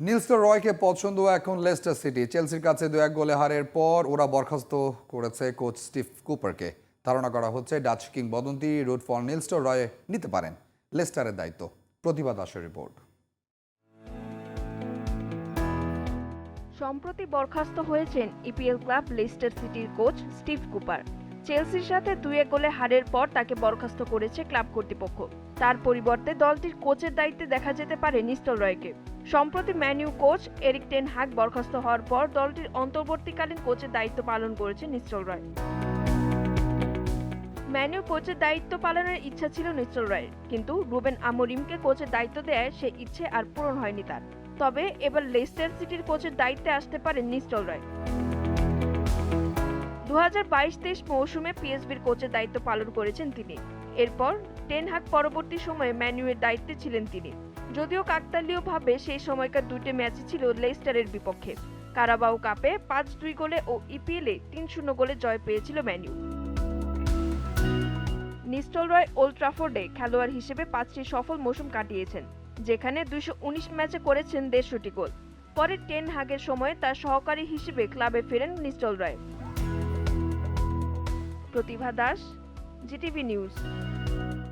নিলস্টার রয়কে পছন্দ এখন Leicester city. চেলসির কাছে দু এক গোলে হারের পর ওরা বরখাস্ত করেছে কোচ স্টিভ কুপারকে। ধারণা করা হচ্ছে ডাচ কিংবদন্তি রুট ফর নিলস্টার রয় নিতে পারেন লেস্টারের দায়িত্ব। প্রতিভা দাসের রিপোর্ট। সম্প্রতি বরখাস্ত হয়েছেন ইপিএল ক্লাব লেস্টার সিটির কোচ স্টিভ কুপার। চেলসির সাথে দুই এক গোলে হারের পর তাকে বরখাস্ত করেছে ক্লাব কর্তৃপক্ষ। তার পরিবর্তে দলটির কোচের দায়িত্বে দেখা যেতে পারে নিস্টল রয়কে। সম্প্রতি Man U coach Erik ten Hag বরখাস্ত হওয়ার পর দলটির অন্তর্বর্তীকালীন কোচের দায়িত্ব পালন করেছে নিস্টল রয়। ম্যানিউ কোচের দায়িত্ব পালনের ইচ্ছা ছিল নিশ্চল রয়ের, কিন্তু রুবেন আমরিমকে কোচের দায়িত্ব দেয় সে ইচ্ছে আর পূরণ হয়নি তার। তবে এবার লেস্টার সিটির কোচের দায়িত্বে আসতে পারেন নিস্টল রায়। দু বাইশ তেইশ মৌসুমে পিএসবির কোচের দায়িত্ব পালন করেছেন তিনি। এরপর টেন হাগ পরবর্তী সময়ে ম্যানুয়ের দায়িত্বে ছিলেন তিনি। যদিও কাকতালীয়ভাবে সেই সময়কার দুটি ম্যাচই ছিল লেস্টারের বিপক্ষে। কারাবাও কাপে পাঁচ দুই গোলে ও ইপিএলে তিন শূন্য গোলে জয় পেয়েছিল ম্যানিউ নিস্টল রয় ওল্ড ট্রাফোর্ডে খেলোয়াড় হিসেবে পাঁচটি সফল মৌসুম কাটিয়েছেন, যেখানে দুইশো উনিশ ম্যাচে করেছেন দেড়শোটি গোল। পরে টেন হাগের সময়ে তার সহকারী হিসেবে ক্লাবে ফেরেন নিস্টল রয়। Pratibha Das GTV news.